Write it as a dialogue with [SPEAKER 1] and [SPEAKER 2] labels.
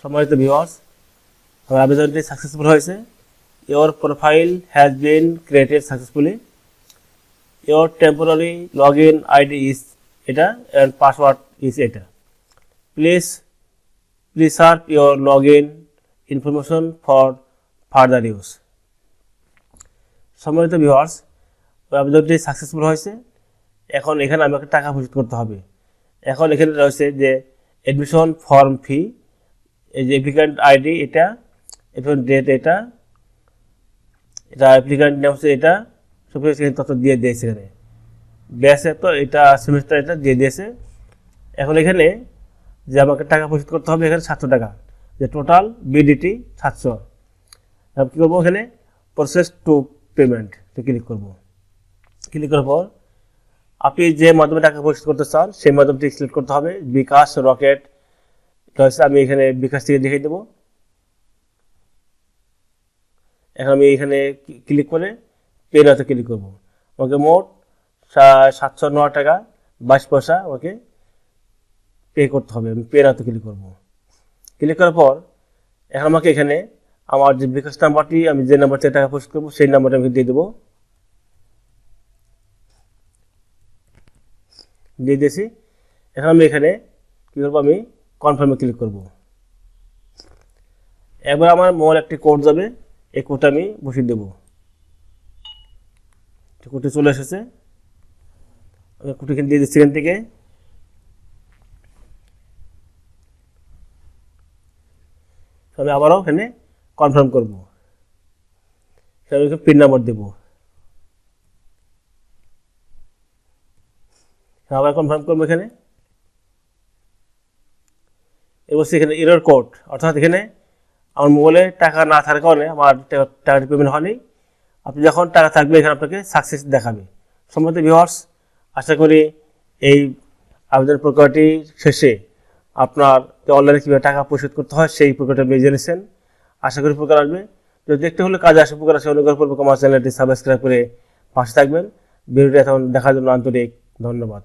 [SPEAKER 1] সম্মানিত ভিউয়ার্স আমার আবেদনটি সাকসেসফুল হয়েছে। Your profile has been created successfully your temporary log in ID is এটা অ্যান্ড পাসওয়ার্ড ইজ এটা। Please preserve log in information for further use সম্মানিত viewers আবেদনটি successful হয়েছে। এখন এখানে আমাকে টাকা পরিশোধ করতে হবে। এখন এখানে রয়েছে যে অ্যাডমিশন ফর্ম ফি এই যে অ্যাপ্লিক্যান্ট আইডি এটা ডেট এটা এটা অ্যাপ্লিক্যান্ট নেম হচ্ছে এটা সব এখানে তথ্য দিয়ে দিয়েছে এখানে। ব্যাস তো এটা সেমিস্টার এটা দিয়ে দিয়েছে। এখন এখানে যে আমাকে টাকা পরিশোধ করতে হবে এখানে সাতশো টাকা। যে টোটাল বিডিটি সাতশো। আমি কী করব এখানে? প্রসেস টু পেমেন্ট ক্লিক করব। ক্লিক করার পর, আপনি যে মাধ্যমে টাকা পরিশোধ করতে চান, সেই মাধ্যমটি সিলেক্ট করতে হবে। বিকাশ রকেট রয়েছে আমি এখানে বিকাশ থেকে দেখিয়ে দেবো। এখন আমি এখানে ক্লিক করে পে নাতে ক্লিক করব। আমাকে মোট সাতশো ন টাকা, বাইশ পয়সা আমাকে পে করতে হবে। আমি পে নাতে ক্লিক করব। ক্লিক করার পর এখন আমাকে এখানে আমার যে বিকাশ নাম্বারটি, আমি যে নাম্বার থেকে টাকা পোস্ট করব, সেই নাম্বারটা আমি দিয়ে দেবো। দিয়ে দিয়েছি। এখন আমি এখানে কী করব আমি কনফার্মে ক্লিক করব। এবার আমার মোবাইল একটি কোড যাবে, এই কোডটা আমি বসিয়ে দেবো। কোডটি চলে এসেছে। আমি কোডটি এখানে দিয়ে দিচ্ছি এখান থেকে। আমি আবারও এখানে কনফার্ম করব। আমি পিন নাম্বার দেবো। আবার কনফার্ম করব এখানে। এবার এখানে এরর কোড অর্থাৎ এখানে আমার মোবাইলে টাকা না থাকার কারণে আমার টাকা- টাকাটি পেমেন্ট হয়নি। আপনি যখন টাকা থাকবে, এখানে আপনাকে সাকসেস দেখাবে। সম্মত ভিওয়ার্স আশা করি এই আবেদন প্রক্রিয়াটি শেষে আপনার অনলাইনে কীভাবে টাকা পরিশোধ করতে হয়, সেই প্রক্রিয়াটা আপনি জেনেছেন আশা করি উপকার আসবে। যদি দেখতে হলে কাজে আসে, উপকার আসে, অনুগ্রহ পূর্বক আমার চ্যানেলটি সাবস্ক্রাইব করে পাশে থাকবেন। ভিডিওটি এখন দেখার জন্য আন্তরিক ধন্যবাদ।